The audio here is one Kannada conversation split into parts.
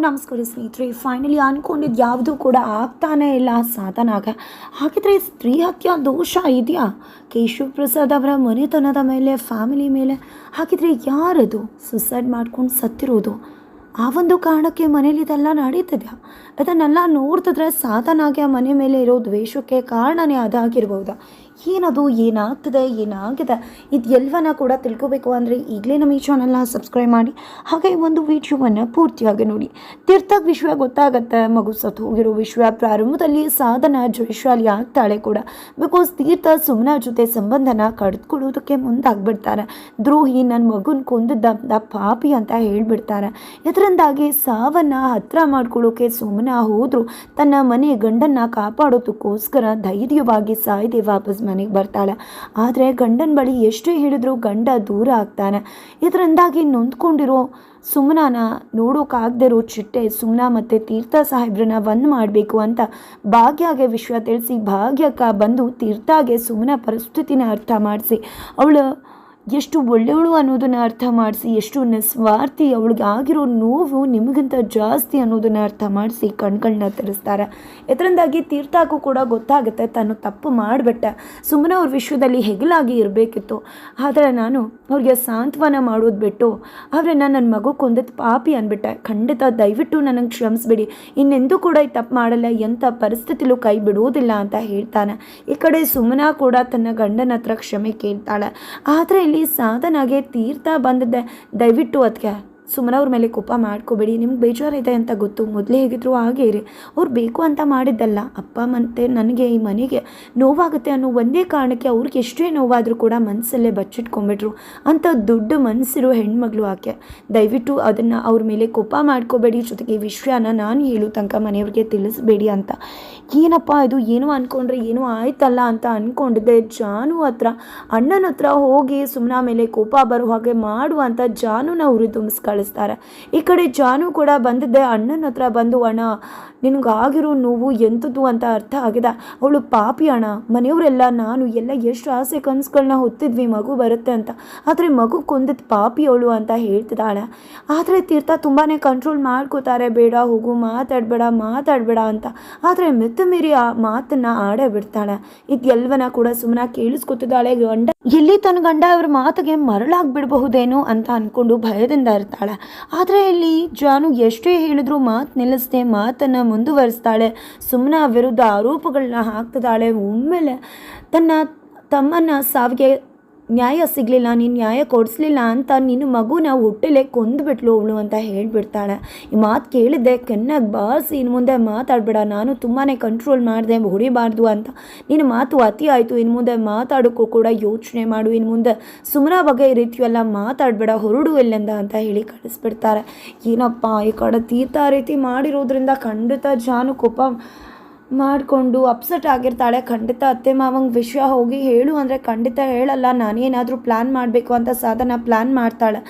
ನಮಸ್ಕಾರ ಸ್ನೇಹಿತರೆ. ಫೈನಲಿ ಅಂದ್ಕೊಂಡಿದ್ದು ಯಾವುದೂ ಕೂಡ ಆಗ್ತಾನೆ ಇಲ್ಲ ಸಾಧನಾಗ. ಹಾಗಿದ್ರೆ ಸ್ತ್ರೀ ಹತ್ಯಾ ದೋಷ ಇದೆಯಾ? ಕೇಶವ್ ಪ್ರಸಾದ್ ಅವರ ಮನೆತನದ ಮೇಲೆ ಫ್ಯಾಮಿಲಿ ಮೇಲೆ? ಹಾಗಿದ್ರೆ ಯಾರದು ಸುಸೈಡ್ ಮಾಡ್ಕೊಂಡು ಸತ್ತಿರೋದು? ಆ ಒಂದು ಕಾರಣಕ್ಕೆ ಮನೇಲಿ ಇದೆಲ್ಲ ನಡೀತದ್ಯಾ? ಅದನ್ನೆಲ್ಲ ನೋಡ್ತಿದ್ರೆ ಸಾಧನಾಗೆ ಮನೆ ಮೇಲೆ ಇರೋ ದ್ವೇಷಕ್ಕೆ ಕಾರಣನೇ ಅದಾಗಿರ್ಬೋದಾ? ಏನದು, ಏನಾಗ್ತದೆ, ಏನಾಗಿದೆ ಇದು ಎಲ್ಲವನ್ನ ಕೂಡ ತಿಳ್ಕೊಬೇಕು ಅಂದರೆ ಈಗಲೇ ನಮ್ಮ ಈ ಚಾನಲ್ನ ಸಬ್ಸ್ಕ್ರೈಬ್ ಮಾಡಿ. ಹಾಗೆ ಒಂದು ವಿಡಿಯೋವನ್ನು ಪೂರ್ತಿಯಾಗಿ ನೋಡಿ. ತೀರ್ಥಕ್ ವಿಶ್ವ ಗೊತ್ತಾಗತ್ತೆ, ಮಗು ಸತ್ತು ಹೋಗಿರೋ ವಿಶ್ವ ಪ್ರಾರಂಭದಲ್ಲಿ ಸಾಧನ ಜಯಶಾಲಿ ಆಗ್ತಾಳೆ ಕೂಡ. ಬಿಕಾಸ್ ತೀರ್ಥ ಸುಮ್ಮನ ಜೊತೆ ಸಂಬಂಧನ ಕಡ್ದುಕೊಳ್ಳೋದಕ್ಕೆ ಮುಂದಾಗ್ಬಿಡ್ತಾರೆ. ದ್ರೋಹಿ ನನ್ನ ಮಗುನ ಕೊಂದದ್ದ ಪಾಪಿ ಅಂತ ಹೇಳಿಬಿಡ್ತಾರೆ. ಇದರಿಂದಾಗಿ ಸಾವನ್ನ ಹತ್ರ ಮಾಡ್ಕೊಳ್ಳೋಕೆ ಸುಮ್ಮನ ಹೋದ್ರು. ತನ್ನ ಮನೆ ಗಂಡನ್ನ ಕಾಪಾಡೋದಕ್ಕೋಸ್ಕರ ಧೈರ್ಯವಾಗಿ ಸಾಯ್ದೆ ವಾಪಸ್ ಮನೆಗೆ ಬರ್ತಾಳೆ. ಆದರೆ ಗಂಡನ ಬಳಿ ಎಷ್ಟು ಹೇಳಿದ್ರು ಗಂಡ ದೂರ ಆಗ್ತಾನೆ. ಇದರಿಂದಾಗಿ ನೊಂದ್ಕೊಂಡಿರೋ ಸುಮ್ನಾನ ನೋಡೋಕ್ಕಾಗದೇ ಇರೋ ಚಿಟ್ಟೆ ಸುಮ್ನ ಮತ್ತು ತೀರ್ಥ ಸಾಹೇಬ್ರನ್ನ ಒಂದು ಮಾಡಬೇಕು ಅಂತ ಭಾಗ್ಯಗೆ ವಿಶ್ವ ತಿಳಿಸಿ ಭಾಗ್ಯಕ್ಕ ಬಂದು ತೀರ್ಥಾಗೆ ಸುಮ್ನ ಪರಿಸ್ಥಿತಿನ ಅರ್ಥ ಮಾಡಿಸಿ. ಅವಳು ಎಷ್ಟು ಒಳ್ಳೆಯವಳು ಅನ್ನೋದನ್ನು ಅರ್ಥ ಮಾಡಿಸಿ, ಎಷ್ಟು ನಿಸ್ವಾರ್ಥಿ ಅವಳಿಗೆ ಆಗಿರೋ ನೋವು ನಿಮಗಿಂತ ಜಾಸ್ತಿ ಅನ್ನೋದನ್ನು ಅರ್ಥ ಮಾಡಿಸಿ ಕಣ್ಗಳನ್ನ ತರಿಸ್ತಾರೆ. ಇದರಿಂದಾಗಿ ತೀರ್ಥಾಗೂ ಕೂಡ ಗೊತ್ತಾಗುತ್ತೆ ತಾನು ತಪ್ಪು ಮಾಡಿಬಿಟ್ಟೆ. ಸುಮ್ಮನೆ ಅವ್ರ ವಿಶ್ವದಲ್ಲಿ ಹೆಗಲಾಗಿ ಇರಬೇಕಿತ್ತು. ಆದರೆ ನಾನು ಅವ್ರಿಗೆ ಸಾಂತ್ವನ ಮಾಡೋದು ಬಿಟ್ಟು ಅವರನ್ನು ನಾನು ನನ್ನ ಮಗು ಕೊಂದಿದ್ದು ಪಾಪಿ ಅಂದ್ಬಿಟ್ಟೆ ಖಂಡಿತ ದಯವಿಟ್ಟು ನನಗೆ ಕ್ಷಮಿಸ್ಬಿಡಿ. ಇನ್ನೆಂದೂ ಕೂಡ ಈ ತಪ್ಪು ಮಾಡಲ್ಲ ಎಂಥ ಪರಿಸ್ಥಿತಿಲೂ ಕೈ ಬಿಡುವುದಿಲ್ಲ ಅಂತ ಹೇಳ್ತಾನೆ. ಈ ಕಡೆ ಸುಮ್ಮನ ಕೂಡ ತನ್ನ ಗಂಡನ ಹತ್ರ ಕ್ಷಮೆ ಕೇಳ್ತಾಳೆ. ಆದರೆ ಇಲ್ಲಿ ಸಾಧನಾಗೆ ತೀರ್ಥ ಬಂದಿದ್ದೆ ದಯವಿಟ್ಟು ಅದಕ್ಕೆ ಸುಮ್ಮನೆ ಅವ್ರ ಮೇಲೆ ಕೋಪ ಮಾಡ್ಕೋಬೇಡಿ. ನಿಮ್ಗೆ ಬೇಜಾರಿದೆ ಅಂತ ಗೊತ್ತು. ಮೊದಲೇ ಹೇಗಿದ್ರು ಹಾಗೇ ಇರಿ. ಅವ್ರು ಬೇಕು ಅಂತ ಮಾಡಿದ್ದಲ್ಲ. ಅಪ್ಪ ಮತ್ತು ನನಗೆ, ಈ ಮನೆಗೆ ನೋವಾಗುತ್ತೆ ಅನ್ನೋ ಒಂದೇ ಕಾರಣಕ್ಕೆ ಅವ್ರಿಗೆ ಎಷ್ಟೇ ನೋವಾದರೂ ಕೂಡ ಮನಸ್ಸಲ್ಲೇ ಬಚ್ಚಿಟ್ಕೊಂಬಿಟ್ರು ಅಂತ ದೊಡ್ಡ ಮನಸ್ಸಿರೋ ಹೆಣ್ಮಗಳು ಆಕೆ. ದಯವಿಟ್ಟು ಅದನ್ನು ಅವ್ರ ಮೇಲೆ ಕೋಪ ಮಾಡ್ಕೋಬೇಡಿ. ಜೊತೆಗೆ ಈ ವಿಷಯನ ನಾನು ಹೇಳು ತನಕ ಮನೆಯವ್ರಿಗೆ ತಿಳಿಸ್ಬೇಡಿ ಅಂತ. ಏನಪ್ಪ ಇದು? ಏನೋ ಅಂದ್ಕೊಂಡ್ರೆ ಏನೋ ಆಯ್ತಲ್ಲ ಅಂತ ಅಂದ್ಕೊಂಡಿದ್ದೆ ಜಾನು ಹತ್ರ ಅಣ್ಣನ ಹತ್ರ ಹೋಗಿ ಸುಮ್ಮನ ಮೇಲೆ ಕೋಪ ಬರೋ ಹಾಗೆ ಮಾಡು ಅಂತ ಜಾನುನ ತುಂಬಿಸ್ ಕಳಿಸ್ತಾರೆ. ಈ ಕಡೆ ಜಾನು ಕೂಡ ಬಂದಿದ್ದೆ, ಅಣ್ಣನ ಹತ್ರ ಬಂದು, ಅಣ್ಣ, ನಿನಗಾಗಿರೋ ನೋವು ಎಂಥದ್ದು ಅಂತ ಅರ್ಥ ಆಗಿದೆ. ಅವಳು ಪಾಪಿ ಅಣ್ಣ. ಮನೆಯವರೆಲ್ಲ ನಾನು ಎಲ್ಲ ಎಷ್ಟು ಆಸೆ ಕನಸುಗಳನ್ನ ಹೊತ್ತಿದ್ವಿ, ಮಗು ಬರುತ್ತೆ ಅಂತ. ಆದರೆ ಮಗು ಕೊಂದಿದ್ದು ಪಾಪಿ ಅವಳು ಅಂತ ಹೇಳ್ತಿದ್ದಾಳೆ. ಆದರೆ ತೀರ್ಥ ತುಂಬಾ ಕಂಟ್ರೋಲ್ ಮಾಡ್ಕೋತಾರೆ. ಬೇಡ, ಹೋಗು, ಮಾತಾಡಬೇಡ ಮಾತಾಡಬೇಡ ಅಂತ. ಆದರೆ ಮೆತ್ತ ಮೀರಿ ಆ ಮಾತನ್ನ ಆಡೇ ಬಿಡ್ತಾಳೆ. ಇದೆಲ್ಲವನ್ನ ಕೂಡ ಸುಮ್ಮನೆ ಕೇಳಿಸ್ಕೊತಿದ್ದಾಳೆ ಗಂಡ. ಎಲ್ಲಿ ತನ್ನ ಗಂಡ ಅವ್ರ ಮಾತಿಗೆ ಮರಳಾಗ್ಬಿಡಬಹುದೇನೋ ಅಂತ ಅಂದ್ಕೊಂಡು ಭಯದಿಂದ ಇರ್ತಾಳೆ. ಆದರೆ ಇಲ್ಲಿ ಜಾನು ಎಷ್ಟೇ ಹೇಳಿದ್ರು ಮಾತು ನಿಲ್ಲಿಸದೆ ಮಾತನ್ನು ಮುಂದುವರಿಸ್ತಾಳೆ. ಸುಮ್ಮನೆ ವಿರುದ್ಧ ಆರೋಪಗಳನ್ನ ಹಾಕ್ತಿದ್ದಾಳೆ. ಒಮ್ಮೆಲೆ ತನ್ನ ತಮ್ಮನ ಸಾವಿಗೆ ನ್ಯಾಯ ಸಿಗಲಿಲ್ಲ, ನೀನು ನ್ಯಾಯ ಕೊಡಿಸ್ಲಿಲ್ಲ ಅಂತ ನಿನ್ನ ಮಗುನ ಹುಟ್ಟಲೆ ಕೊಂದುಬಿಟ್ಲು ಅವಳು ಅಂತ ಹೇಳಿಬಿಡ್ತಾಳೆ. ಈ ಮಾತು ಕೇಳಿದ್ದೆ, ಕೆನ್ನಾಗಿ ಬಾರಿಸಿ ಇನ್ನು ಮುಂದೆ ಮಾತಾಡಬೇಡ, ನಾನು ತುಂಬಾ ಕಂಟ್ರೋಲ್ ಮಾಡಿದೆ, ಹೊಡಿಬಾರ್ದು ಅಂತ. ನಿನ್ನ ಮಾತು ಅತಿ ಆಯಿತು ಇನ್ನು ಮುಂದೆ ಮಾತಾಡೋಕ್ಕೂ ಕೂಡ ಯೋಚನೆ ಮಾಡು ಇನ್ನು ಮುಂದೆ ಸುಮ್ಮನ ಬಗ್ಗೆ ಈ ರೀತಿಯೆಲ್ಲ ಮಾತಾಡಬೇಡ, ಹೊರಡು ಎಲ್ಲಿಂದ ಅಂತ ಹೇಳಿ ಕಳಿಸ್ಬಿಡ್ತಾರೆ. ಏನಪ್ಪ, ಈ ಕಡೆ ತೀರ್ಥ ರೀತಿ ಮಾಡಿರೋದ್ರಿಂದ ಖಂಡಿತ ಜಾನು ಕೋಪ ಮಾಡಿಕೊಂಡು ಅಪ್ಸೆಟ್ ಆಗಿರ್ತಾಳೆ. ಖಂಡಿತ ಅತ್ತೆ ಮಾವಂಗೆ ವಿಷಯ ಹೋಗಿ ಹೇಳು ಅಂದರೆ ಖಂಡಿತ ಹೇಳಲ್ಲ. ನಾನೇನಾದರೂ ಪ್ಲ್ಯಾನ್ ಮಾಡಬೇಕು ಅಂತ ಸಾಧನ ಪ್ಲ್ಯಾನ್ ಮಾಡ್ತಾಳೆ.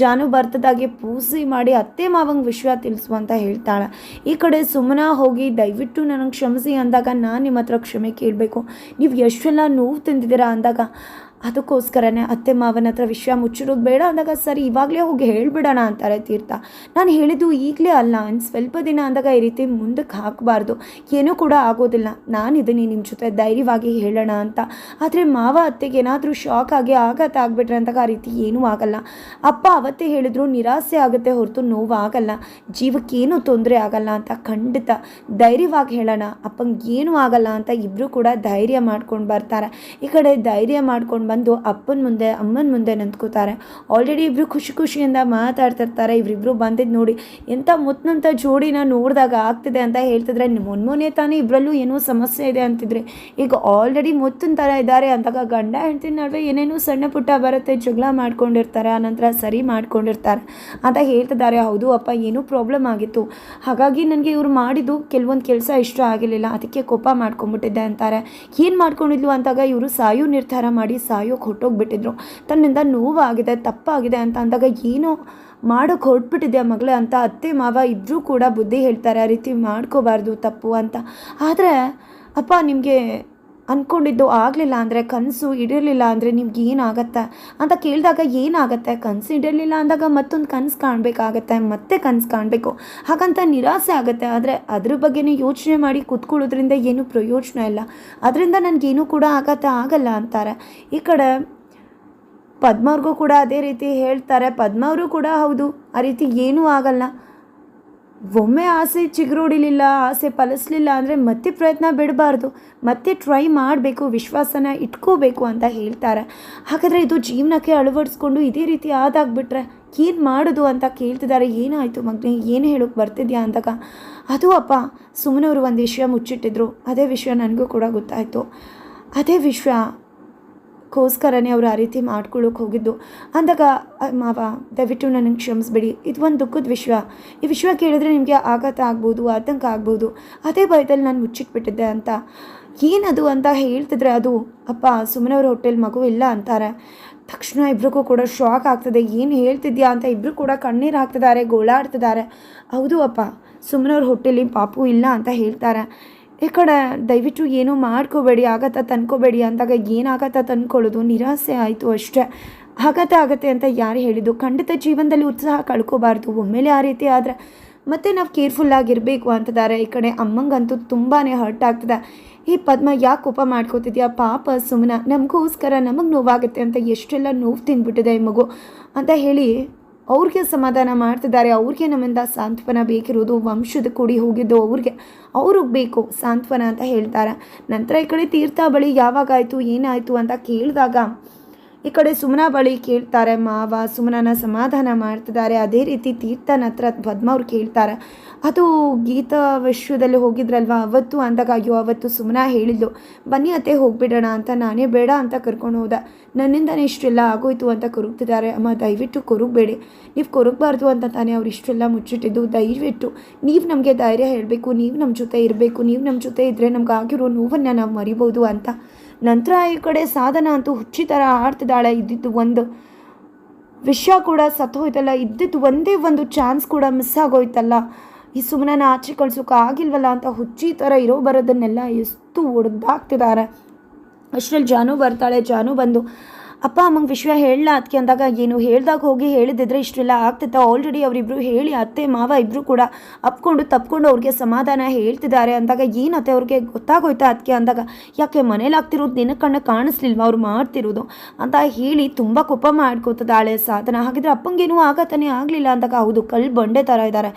ಜಾನು ಬರ್ತದಾಗಿ ಪೂಸಿ ಮಾಡಿ ಅತ್ತೆ ಮಾವಂಗೆ ವಿಷಯ ತಿಳಿಸು ಅಂತ ಹೇಳ್ತಾಳೆ. ಈ ಕಡೆ ಸುಮ್ಮನ ಹೋಗಿ, ದಯವಿಟ್ಟು ನನಗೆ ಕ್ಷಮಿಸಿ ಅಂದಾಗ ನಾನು ನಿಮ್ಮ ಹತ್ರ ಕ್ಷಮೆ ಕೇಳಬೇಕು. ನೀವು ಎಷ್ಟೆಲ್ಲ ನೋವು ತಿಂದಿದ್ದೀರಾ ಅಂದಾಗ ಅದಕ್ಕೋಸ್ಕರನೇ ಅತ್ತೆ ಮಾವನ ಹತ್ರ ವಿಷಯ ಮುಚ್ಚಿರೋದು ಬೇಡ ಅಂದಾಗ, ಸರಿ, ಇವಾಗಲೇ ಹೋಗಿ ಹೇಳಿಬಿಡೋಣ ಅಂತಾರೆ ತೀರ್ಥ. ನಾನು ಹೇಳಿದ್ದು ಈಗಲೇ ಅಲ್ಲ ಒಂದು ಸ್ವಲ್ಪ ದಿನ ಅಂದಾಗ ಈ ರೀತಿ ಮುಂದಕ್ಕೆ ಹಾಕಬಾರ್ದು. ಏನೂ ಕೂಡ ಆಗೋದಿಲ್ಲ. ನಾನು ಇದನ್ನು ನಿಮ್ಮ ಜೊತೆ ಧೈರ್ಯವಾಗಿ ಹೇಳೋಣ ಅಂತ. ಆದರೆ ಮಾವ ಅತ್ತೆಗೆ ಏನಾದರೂ ಶಾಕ್ ಆಗಿ ಆಘಾತ ಆಗಿಬಿಟ್ರೆ ಅಂದಾಗ ಆ ರೀತಿ ಏನೂ ಆಗಲ್ಲ. ಅಪ್ಪ ಅವತ್ತೇ ಹೇಳಿದ್ರು, ನಿರಾಸೆ ಆಗುತ್ತೆ ಹೊರತು ನೋವು ಆಗಲ್ಲ ಜೀವಕ್ಕೇನು ತೊಂದರೆ ಆಗಲ್ಲ ಅಂತ ಖಂಡಿತ. ಧೈರ್ಯವಾಗಿ ಹೇಳೋಣ. ಅಪ್ಪಂಗೆ ಏನೂ ಆಗಲ್ಲ ಅಂತ ಇಬ್ಬರು ಕೂಡ ಧೈರ್ಯ ಮಾಡ್ಕೊಂಡು ಬರ್ತಾರೆ. ಈ ಕಡೆ ಧೈರ್ಯ ಮಾಡ್ಕೊಂಡು ಬಂದು ಅಪ್ಪನ ಮುಂದೆ, ಅಮ್ಮನ ಮುಂದೆ ನಿಂತ್ಕೋತಾರೆ. ಆಲ್ರೆಡಿ ಇಬ್ಬರು ಖುಷಿ ಖುಷಿಯಿಂದ ಮಾತಾಡ್ತಿರ್ತಾರೆ. ಇವರಿಬ್ಬರು ಬಂದಿದ್ದು ನೋಡಿ ಎಂಥ ಮುತ್ತಿನಂಥ ಜೋಡಿನ ನೋಡಿದಾಗ ಆಗ್ತಿದೆ ಅಂತ ಹೇಳ್ತಿದ್ರೆ ಮೊನ್ನೆ ತಾನೇ ಇಬ್ಬರಲ್ಲೂ ಏನೋ ಸಮಸ್ಯೆ ಇದೆ ಅಂತಿದ್ರೆ. ಈಗ ಆಲ್ರೆಡಿ ಮುತ್ತಿನ ಥರ ಇದ್ದಾರೆ ಅಂದಾಗ ಗಂಡ ಹೆಂಡತಿ ನಡುವೆ ಏನೇನೋ ಸಣ್ಣ ಪುಟ್ಟ ಬರುತ್ತೆ, ಜಗಳ ಮಾಡ್ಕೊಂಡಿರ್ತಾರೆ ಆನಂತರ ಸರಿ ಮಾಡ್ಕೊಂಡಿರ್ತಾರೆ ಅಂತ ಹೇಳ್ತಿದ್ದಾರೆ. ಹೌದು ಅಪ್ಪ, ಏನೂ ಪ್ರಾಬ್ಲಮ್ ಆಗಿತ್ತು. ಹಾಗಾಗಿ ನನಗೆ ಇವರು ಮಾಡಿದ್ದು ಕೆಲವೊಂದು ಕೆಲಸ ಇಷ್ಟ ಆಗಿರಲಿಲ್ಲ. ಅದಕ್ಕೆ ಕೋಪ ಮಾಡ್ಕೊಂಡ್ಬಿಟ್ಟಿದ್ದೆ ಅಂತಾರೆ. ಏನು ಮಾಡ್ಕೊಂಡಿದ್ಲು ಅಂತಾಗ ಇವರು ಸಾಯು ನಿರ್ಧಾರ ಮಾಡಿ ಸಾಯೋಕೆ ಹೊಟ್ಟೋಗ್ಬಿಟ್ಟಿದ್ರು ತನ್ನಿಂದ ನೋವಾಗಿದೆ, ತಪ್ಪಾಗಿದೆ ಅಂತ ಅಂದಾಗ ಏನೋ ಮಾಡೋಕೆ ಹೊರಟ್ಬಿಟ್ಟಿದೆ ಮಗಳೇ ಅಂತ ಅತ್ತೆ ಮಾವ ಇದ್ದರೂ ಕೂಡ ಬುದ್ಧಿ ಹೇಳ್ತಾರೆ, ಆ ರೀತಿ ಮಾಡ್ಕೋಬಾರ್ದು ತಪ್ಪು ಅಂತ. ಆದರೆ ಅಪ್ಪ ನಿಮಗೆ ಅಂದ್ಕೊಂಡಿದ್ದು ಆಗಲಿಲ್ಲ ಅಂದರೆ ಕನಸು ಇಡಿರಲಿಲ್ಲ ಅಂದರೆ ನಿಮ್ಗೆ ಏನಾಗತ್ತೆ? ಅಂತ ಕೇಳಿದಾಗ ಏನಾಗತ್ತೆ? ಕನಸು ಇಡಿರಲಿಲ್ಲ ಅಂದಾಗ ಮತ್ತೊಂದು ಕನಸು ಕಾಣಬೇಕಾಗತ್ತೆ, ಮತ್ತೆ ಕನಸು ಕಾಣಬೇಕು. ಹಾಗಂತ ನಿರಾಸೆ ಆಗುತ್ತೆ. ಆದರೆ ಅದ್ರ ಬಗ್ಗೆನೇ ಯೋಚನೆ ಮಾಡಿ ಕುತ್ಕೊಳ್ಳೋದ್ರಿಂದ ಏನೂ ಪ್ರಯೋಜನ ಇಲ್ಲ. ಅದರಿಂದ ನನಗೇನು ಕೂಡ ಆಗತ್ತೆ, ಆಗಲ್ಲ ಅಂತಾರೆ. ಈ ಕಡೆ ಪದ್ಮವ್ರಿಗೂ ಕೂಡ ಅದೇ ರೀತಿ ಹೇಳ್ತಾರೆ. ಪದ್ಮವರು ಕೂಡ ಹೌದು, ಆ ರೀತಿ ಏನೂ ಆಗಲ್ಲ. ಒಮ್ಮೆ ಆಸೆ ಚಿಗುರೊಡಿಲಿಲ್ಲ, ಆಸೆ ಫಲಿಸ್ಲಿಲ್ಲ ಅಂದರೆ ಮತ್ತೆ ಪ್ರಯತ್ನ ಬಿಡಬಾರ್ದು, ಮತ್ತೆ ಟ್ರೈ ಮಾಡಬೇಕು, ವಿಶ್ವಾಸನ ಇಟ್ಕೋಬೇಕು ಅಂತ ಹೇಳ್ತಾರೆ. ಹಾಗಾದರೆ ಇದು ಜೀವನಕ್ಕೆ ಅಳವಡಿಸ್ಕೊಂಡು ಇದೇ ರೀತಿ ಆದಾಗ್ಬಿಟ್ರೆ ಏನು ಮಾಡೋದು ಅಂತ ಕೇಳ್ತಿದ್ದಾರೆ. ಏನಾಯಿತು ಮಗನೇ? ಏನು ಹೇಳೋಕೆ ಬರ್ತಿದ್ಯಾ ಅಂದಾಗ, ಅದು ಅಪ್ಪ ಸುಮ್ಮನವರು ಒಂದು ವಿಷಯ ಮುಚ್ಚಿಟ್ಟಿದ್ರು. ಅದೇ ವಿಷಯ ನನಗೂ ಕೂಡ ಗೊತ್ತಾಯಿತು. ಅದೇ ವಿಷಯ ಗೋಸ್ಕರನೇ ಅವರು ಆ ರೀತಿ ಮಾಡ್ಕೊಳ್ಳೋಕೆ ಹೋಗಿದ್ದು. ಅಂದಾಗ ಮಾವ, ದಯವಿಟ್ಟು ನನಗೆ ಕ್ಷಮಿಸ್ಬಿಡಿ. ಇದು ಒಂದು ದುಃಖದ ವಿಶ್ವ. ಈ ವಿಶ್ವ ಕೇಳಿದ್ರೆ ನಿಮಗೆ ಆಘಾತ ಆಗ್ಬೋದು, ಆತಂಕ ಆಗ್ಬೋದು. ಅದೇ ಭಯದಲ್ಲಿ ನಾನು ಮುಚ್ಚಿಟ್ಬಿಟ್ಟಿದ್ದೆ ಅಂತ. ಏನದು ಅಂತ ಹೇಳ್ತಿದ್ರೆ ಅದು, ಅಪ್ಪ ಸುಮ್ಮನವ್ರ ಹೋಟೆಲ್ ಮಗು ಇಲ್ಲ ಅಂತಾರೆ. ತಕ್ಷಣ ಇಬ್ರಿಗೂ ಕೂಡ ಶಾಕ್ ಆಗ್ತದೆ. ಏನು ಹೇಳ್ತಿದ್ಯಾ? ಅಂತ ಇಬ್ಬರು ಕೂಡ ಕಣ್ಣೀರು ಹಾಕ್ತಿದ್ದಾರೆ, ಗೋಳಾಡ್ತಿದ್ದಾರೆ. ಹೌದು ಅಪ್ಪ ಸುಮ್ಮನವ್ರ ಹೋಟೆಲಿ ಪಾಪು ಇಲ್ಲ ಅಂತ ಹೇಳ್ತಾರೆ. ಈ ಕಡೆ ದಯವಿಟ್ಟು ಏನೂ ಮಾಡ್ಕೋಬೇಡಿ, ಆಗತ್ತ ತಂದ್ಕೋಬೇಡಿ ಅಂದಾಗ ಏನಾಗತ್ತ ತಂದ್ಕೊಳ್ಳೋದು? ನಿರಾಸೆ ಆಯಿತು ಅಷ್ಟೇ. ಆಗತ್ತೆ ಆಗತ್ತೆ ಅಂತ ಯಾರು ಹೇಳಿದ್ದು? ಖಂಡಿತ ಜೀವನದಲ್ಲಿ ಉತ್ಸಾಹ ಕಳ್ಕೋಬಾರ್ದು. ಒಮ್ಮೆಲೆ ಆ ರೀತಿ ಆದರೆ ಮತ್ತೆ ನಾವು ಕೇರ್ಫುಲ್ ಆಗಿರಬೇಕು ಅಂತಿದ್ದಾರೆ ಈ ಕಡೆ ಅಮ್ಮಂಗಂತೂ ತುಂಬಾ ಹರ್ಟ್ ಆಗ್ತದೆ. ಈ ಪದ್ಮ ಯಾಕೆ ಕೋಪ ಮಾಡ್ಕೋತಿದ್ಯಾ? ಪಾಪ ಸುಮ್ಮನ ನಮಗೋಸ್ಕರ ನಮಗೆ ನೋವಾಗುತ್ತೆ ಅಂತ ಎಷ್ಟೆಲ್ಲ ನೋವು ತಿಂದ್ಬಿಟ್ಟಿದೆ ಈ ಮಗು ಅಂತ ಹೇಳಿ ಅವ್ರಿಗೆ ಸಮಾಧಾನ ಮಾಡ್ತಿದ್ದಾರೆ. ಅವ್ರಿಗೆ ನಮ್ಮಿಂದ ಸಾಂತ್ವನ ಬೇಕಿರೋದು ವಂಶದ ಕೂಡಿ ಹೋಗಿದ್ದು ಅವ್ರಿಗೆ ಅವ್ರಿಗೆ ಬೇಕು ಸಾಂತ್ವನ ಅಂತ ಹೇಳ್ತಾರೆ. ನಂತರ ಈ ಕಡೆ ತೀರ್ಥ ಬಳಿ ಯಾವಾಗಾಯಿತು, ಏನಾಯಿತು ಅಂತ ಕೇಳಿದಾಗ ಈ ಕಡೆ ಸುಮನ ಬಳಿ ಕೇಳ್ತಾರೆ, ಮಾವ ಸುಮನನ ಸಮಾಧಾನ ಮಾಡ್ತಿದ್ದಾರೆ. ಅದೇ ರೀತಿ ತೀರ್ಥನ ಹತ್ರ ಪದ್ಮ ಅವ್ರು ಕೇಳ್ತಾರೆ. ಅದು ಗೀತಾ ವಿಶ್ವದಲ್ಲಿ ಹೋಗಿದ್ರಲ್ವ? ಅವತ್ತು ಅಂದಾಗ ಅಯ್ಯೋ ಅವತ್ತು ಸುಮನ ಹೇಳಿದ್ಲು, ಬನ್ನಿ ಅತ್ತೆ ಹೋಗ್ಬಿಡೋಣ ಅಂತ, ನಾನೇ ಬೇಡ ಅಂತ ಕರ್ಕೊಂಡು ಹೋದ. ನನ್ನಿಂದನೇ ಇಷ್ಟೆಲ್ಲ ಆಗೋಯ್ತು ಅಂತ ಕೊರಗ್ತಿದ್ದಾರೆ. ಅಮ್ಮ, ದಯವಿಟ್ಟು ಕೊರಗಬೇಡಿ. ನೀವು ಕೊರಗಬಾರ್ದು ಅಂತ ತಾನೇ ಅವ್ರು ಇಷ್ಟೆಲ್ಲ ಮುಚ್ಚಿಟ್ಟಿದ್ದು. ದಯವಿಟ್ಟು, ನೀವು ನಮಗೆ ಧೈರ್ಯ ಹೇಳಬೇಕು, ನೀವು ನಮ್ಮ ಜೊತೆ ಇರಬೇಕು, ನೀವು ನಮ್ಮ ಜೊತೆ ಇದ್ದರೆ ನಮ್ಗೆ ಆಗಿರೋ ನೋವನ್ನು ನಾವು ಮರಿಬೋದು ಅಂತ. ನಂತರ ಈ ಕಡೆ ಸಾಧನ ಅಂತೂ ಹುಚ್ಚಿ ಥರ ಆಡ್ತಿದ್ದಾಳೆ. ಇದ್ದಿದ್ದು ಒಂದು ವಿಷಯ ಕೂಡ ಸತ್ತೋಯ್ತಲ್ಲ. ಇದ್ದಿದ್ದು ಒಂದೇ ಒಂದು ಚಾನ್ಸ್ ಕೂಡ ಮಿಸ್ ಆಗೋಯ್ತಲ್ಲ. ಈ ಸುಮ್ಮನೆ ಆಚೆ ಕಳ್ಸೋಕೆ ಆಗಿಲ್ವಲ್ಲ ಅಂತ ಹುಚ್ಚಿ ಥರ ಇರೋ ಬರೋದನ್ನೆಲ್ಲ ಎಷ್ಟು ಒಡ್ದಾಗ್ತಿದ್ದಾರೆ. ಅಷ್ಟರಲ್ಲಿ ಜಾನು ಬರ್ತಾಳೆ. ಜಾನು ಬಂದು ಅಪ್ಪ ಅಮ್ಮಂಗೆ ವಿಷಯ ಹೇಳಲ್ಲ ಅದಕ್ಕೆ ಅಂದಾಗ, ಏನು ಹೇಳ್ದಾಗ ಹೋಗಿ ಹೇಳಿದಿದ್ರೆ ಇಷ್ಟೆಲ್ಲ ಆಗ್ತಿತ್ತ. ಆಲ್ರೆಡಿ ಅವರಿಬ್ಬರು ಹೇಳಿ, ಅತ್ತೆ, ಮಾವ ಇಬ್ಬರು ಕೂಡ ಅಪ್ಕೊಂಡು ತಪ್ಕೊಂಡು ಅವ್ರಿಗೆ ಸಮಾಧಾನ ಹೇಳ್ತಿದ್ದಾರೆ. ಅಂದಾಗ ಏನತ್ತೆ ಅವ್ರಿಗೆ ಗೊತ್ತಾಗೋಯ್ತಾ ಅದಕ್ಕೆ ಅಂದಾಗ, ಯಾಕೆ ಮನೇಲಿ ಆಗ್ತಿರೋದು ನಿನ್ನ ಕಣ್ಣ ಕಾಣಿಸ್ಲಿಲ್ವ? ಅವ್ರು ಮಾಡ್ತಿರೋದು? ಅಂತ ಹೇಳಿ ತುಂಬ ಕೋಪ ಮಾಡ್ಕೋತದಾಳೆ ಸಾಧನ. ಹಾಗಿದ್ರೆ ಅಪ್ಪಂಗೇನೂ ಆಗತ್ತಾನೆ ಆಗಲಿಲ್ಲ ಅಂದಾಗ, ಹೌದು ಕಲ್ಲು ಬಂಡೆ ಥರ ಇದ್ದಾರೆ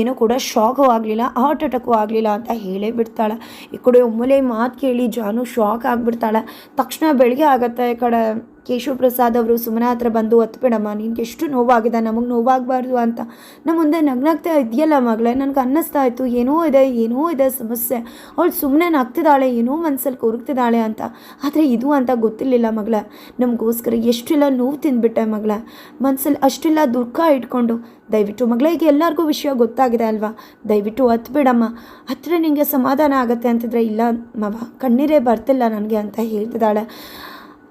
ಏನೂ ಕೂಡ ಶಾಕು ಆಗಲಿಲ್ಲ ಹಾರ್ಟ್ ಅಟ್ಯಾಕು ಆಗಲಿಲ್ಲ ಅಂತ ಹೇಳೇ ಬಿಡ್ತಾಳೆ. ಈ ಕಡೆ ಒಮ್ಮೆಲೆ ಮಾತು ಕೇಳಿ ಜಾನು ಶಾಕ್ ಆಗಿಬಿಡ್ತಾಳೆ. ತಕ್ಷಣ ಬೆಳಗ್ಗೆ ಆಗತ್ತೆ ಈ ಕಡೆ. ಕೇಶವ ಪ್ರಸಾದ್ ಅವರು ಸುಮನ ಹತ್ರ ಬಂದು ಒತ್ಬೇಡಮ್ಮ ನಿನ್ಗೆ ಎಷ್ಟು ನೋವಾಗಿದೆ, ನಮಗೆ ನೋವಾಗಬಾರ್ದು ಅಂತ. ನಮ್ಮ ಮುಂದೆ ನಗ್ನಾಗ್ತಾ ಇದೆಯಲ್ಲ ಮಗಳೇ, ನನಗೆ ಅನ್ನಿಸ್ತಾ ಇತ್ತು, ಏನೋ ಇದೆ ಏನೋ ಇದೆ ಸಮಸ್ಯೆ. ಅವಳು ಸುಮ್ಮನೆ ನಗ್ತಿದ್ದಾಳೆ, ಏನೋ ಮನಸ್ಸಲ್ಲಿ ಕೊರಗ್ತಿದ್ದಾಳೆ ಅಂತ. ಆದರೆ ಇದು ಅಂತ ಗೊತ್ತಿರಲಿಲ್ಲ ಮಗಳ. ನಮಗೋಸ್ಕರ ಎಷ್ಟೆಲ್ಲ ನೋವು ತಿಂದ್ಬಿಟ್ಟೆ ಮಗಳ. ಮನಸ್ಸಲ್ಲಿ ಅಷ್ಟೆಲ್ಲ ದುಃಖ ಇಟ್ಕೊಂಡು. ದಯವಿಟ್ಟು ಮಗಳ, ಈಗ ಎಲ್ಲರಿಗೂ ವಿಷಯ ಗೊತ್ತಾಗಿದೆ ಅಲ್ವಾ? ದಯವಿಟ್ಟು ಹತ್ಬೇಡಮ್ಮ ಹತ್ತಿರ ನಿಮಗೆ ಸಮಾಧಾನ ಆಗುತ್ತೆ ಅಂತಿದ್ರೆ ಇಲ್ಲ ಮವ, ಕಣ್ಣೀರೇ ಬರ್ತಿಲ್ಲ ನನಗೆ ಅಂತ ಹೇಳ್ತಿದ್ದಾಳೆ.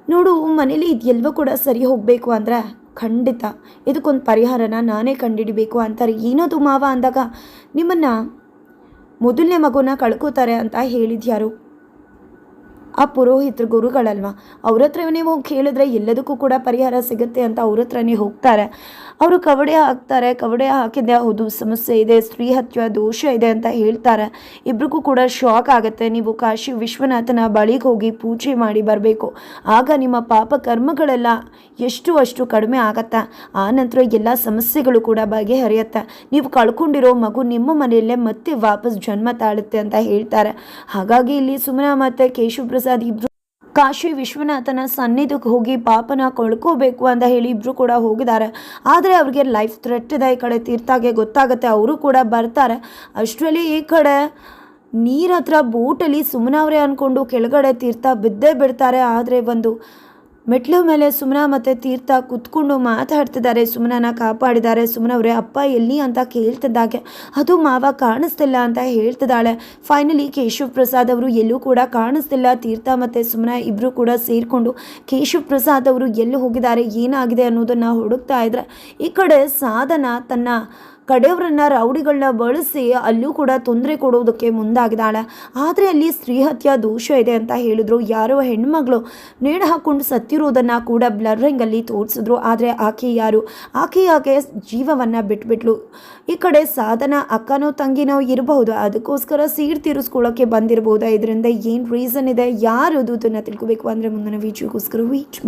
ನೋಡು ಮನೇಲಿ ಇದೆಲ್ಲವೂ ಕೂಡ ಸರಿ ಹೋಗಬೇಕು ಅಂದರೆ? ಖಂಡಿತ. ಇದಕ್ಕೊಂದು ಪರಿಹಾರನ ನಾನೇ ಕಂಡುಹಿಡಿಬೇಕು ಅಂತಾರೆ ಏನದು ಮಾವ ಅಂದಾಗ? ನಿಮ್ಮನ್ನು ಮೊದಲನೇ ಮಗುನ ಕಳ್ಕೋತಾರೆ ಅಂತ ಹೇಳಿದ್ಯಾರು? ಆ ಪುರೋಹಿತರು ಗುರುಗಳಲ್ವಾ? ಅವ್ರ ಹತ್ರನೇ ಹೋಗಿ ಕೇಳಿದ್ರೆ ಎಲ್ಲದಕ್ಕೂ ಕೂಡ ಪರಿಹಾರ ಸಿಗುತ್ತೆ ಅಂತ ಅವ್ರ ಹತ್ರನೇ ಹೋಗ್ತಾರೆ. ಅವರು ಕವಡೆ ಹಾಕ್ತಾರೆ, ಕವಡೆ ಹಾಕಿದ್ದೆ ಹೌದು, ಸಮಸ್ಯೆ ಇದೆ, ಸ್ತ್ರೀ ಹತ್ಯ, ದೋಷ ಇದೆ ಅಂತ ಹೇಳ್ತಾರೆ. ಇಬ್ಬರಿಗೂ ಕೂಡ ಶಾಕ್ ಆಗುತ್ತೆ. ನೀವು ಕಾಶಿ ವಿಶ್ವನಾಥನ ಬಳಿಗೆ ಹೋಗಿ ಪೂಜೆ ಮಾಡಿ ಬರಬೇಕು. ಆಗ ನಿಮ್ಮ ಪಾಪ ಕರ್ಮಗಳೆಲ್ಲ ಎಷ್ಟು ಅಷ್ಟು ಕಡಿಮೆ ಆಗತ್ತೆ. ಆ ನಂತರ ಎಲ್ಲ ಸಮಸ್ಯೆಗಳು ಕೂಡ ಬಗೆಹರಿಯತ್ತೆ. ನೀವು ಕಳ್ಕೊಂಡಿರೋ ಮಗು ನಿಮ್ಮ ಮನೆಯಲ್ಲೇ ಮತ್ತೆ ವಾಪಸ್ ಜನ್ಮ ತಾಳುತ್ತೆ ಅಂತ ಹೇಳ್ತಾರೆ. ಹಾಗಾಗಿ ಇಲ್ಲಿ ಸುಮನ ಮತ್ತೆ ಕೇಶವ ಪ್ರಸಾದ್ ಇಬ್ರು ಕಾಶಿ ವಿಶ್ವನಾಥನ ಸನ್ನಿಧಕ್ಕೆ ಹೋಗಿ ಪಾಪನ ಕೊಳ್ಕೋಬೇಕು ಅಂತ ಹೇಳಿ ಇಬ್ರು ಕೂಡ ಹೋಗಿದ್ದಾರೆ. ಆದರೆ ಅವ್ರಿಗೆ ಲೈಫ್ ಥ್ರೆಟ್ ಇದೆ. ಈ ಕಡೆ ತೀರ್ಥಾಗೆ ಗೊತ್ತಾಗುತ್ತೆ. ಅವರು ಕೂಡ ಬರ್ತಾರೆ. ಅಷ್ಟರಲ್ಲಿ ಈ ಕಡೆ ನೀರ ಹತ್ರ ಬೋಟಲ್ಲಿ ಸುಮ್ಮನವ್ರೆ ಅಂದ್ಕೊಂಡು ಕೆಳಗಡೆ ತೀರ್ಥ ಬಿದ್ದೇ ಬಿಡ್ತಾರೆ. ಆದರೆ ಒಂದು ಮೆಟ್ಲು ಮೇಲೆ ಸುಮನ ಮತ್ತು ತೀರ್ಥ ಕುತ್ಕೊಂಡು ಮಾತಾಡ್ತಿದ್ದಾರೆ. ಸುಮನನ ಕಾಪಾಡಿದ್ದಾರೆ. ಸುಮನವ್ರೆ ಅಪ್ಪ, ಎಲ್ಲಿ? ಅಂತ ಕೇಳ್ತಿದ್ದಾಗೆ. ಅದು ಮಾವ ಕಾಣಿಸ್ತಿಲ್ಲ ಅಂತ ಹೇಳ್ತಿದ್ದಾಳೆ. ಫೈನಲಿ ಕೇಶವ್ ಪ್ರಸಾದ್ ಅವರು ಎಲ್ಲೂ ಕೂಡ ಕಾಣಿಸ್ತಿಲ್ಲ. ತೀರ್ಥ ಮತ್ತು ಸುಮನ ಇಬ್ಬರು ಕೂಡ ಸೇರಿಕೊಂಡು ಕೇಶವ್ ಪ್ರಸಾದ್ ಅವರು ಎಲ್ಲಿ ಹೋಗಿದ್ದಾರೆ, ಏನಾಗಿದೆ ಅನ್ನೋದನ್ನು ಹುಡುಕ್ತಾ ಇದ್ರೆ, ಈ ಕಡೆ ಸಾಧನ ತನ್ನ ಕಡೆಯವರನ್ನ ರೌಡಿಗಳನ್ನ ಬಳಸಿ ಅಲ್ಲೂ ಕೂಡ ತೊಂದರೆ ಕೊಡೋದಕ್ಕೆ ಮುಂದಾಗಿದ್ದಾಳೆ. ಆದರೆ ಅಲ್ಲಿ ಸ್ತ್ರೀ ಹತ್ಯೆ ದೋಷ ಇದೆ ಅಂತ ಹೇಳಿದ್ರು. ಯಾರೋ ಹೆಣ್ಮಗಳು ನೇಣ ಹಾಕೊಂಡು ಸತ್ತಿರೋದನ್ನು ಕೂಡ ಬ್ಲರ್ರಿಂಗಲ್ಲಿ ತೋರಿಸಿದ್ರು. ಆದರೆ ಆಕೆ ಯಾರು? ಆಕೆ ಯಾಕೆ ಜೀವವನ್ನು ಬಿಟ್ಬಿಟ್ಲು? ಈ ಕಡೆ ಸಾಧನ ಅಕ್ಕನೋ ತಂಗಿನೋ ಇರಬಹುದು. ಅದಕ್ಕೋಸ್ಕರ ಸೀಡ್ ತೀರಿಸ್ಕೊಳ್ಳೋಕ್ಕೆ ಬಂದಿರಬಹುದು ಇದರಿಂದ ಏನು ರೀಸನ್ ಇದೆ? ಯಾರು ಅದನ್ನು ತಿಳ್ಕೊಬೇಕು ಅಂದರೆ ಮುಂದಿನ ವಿಡಿಯೋಗೋಸ್ಕರ ವೇಟ್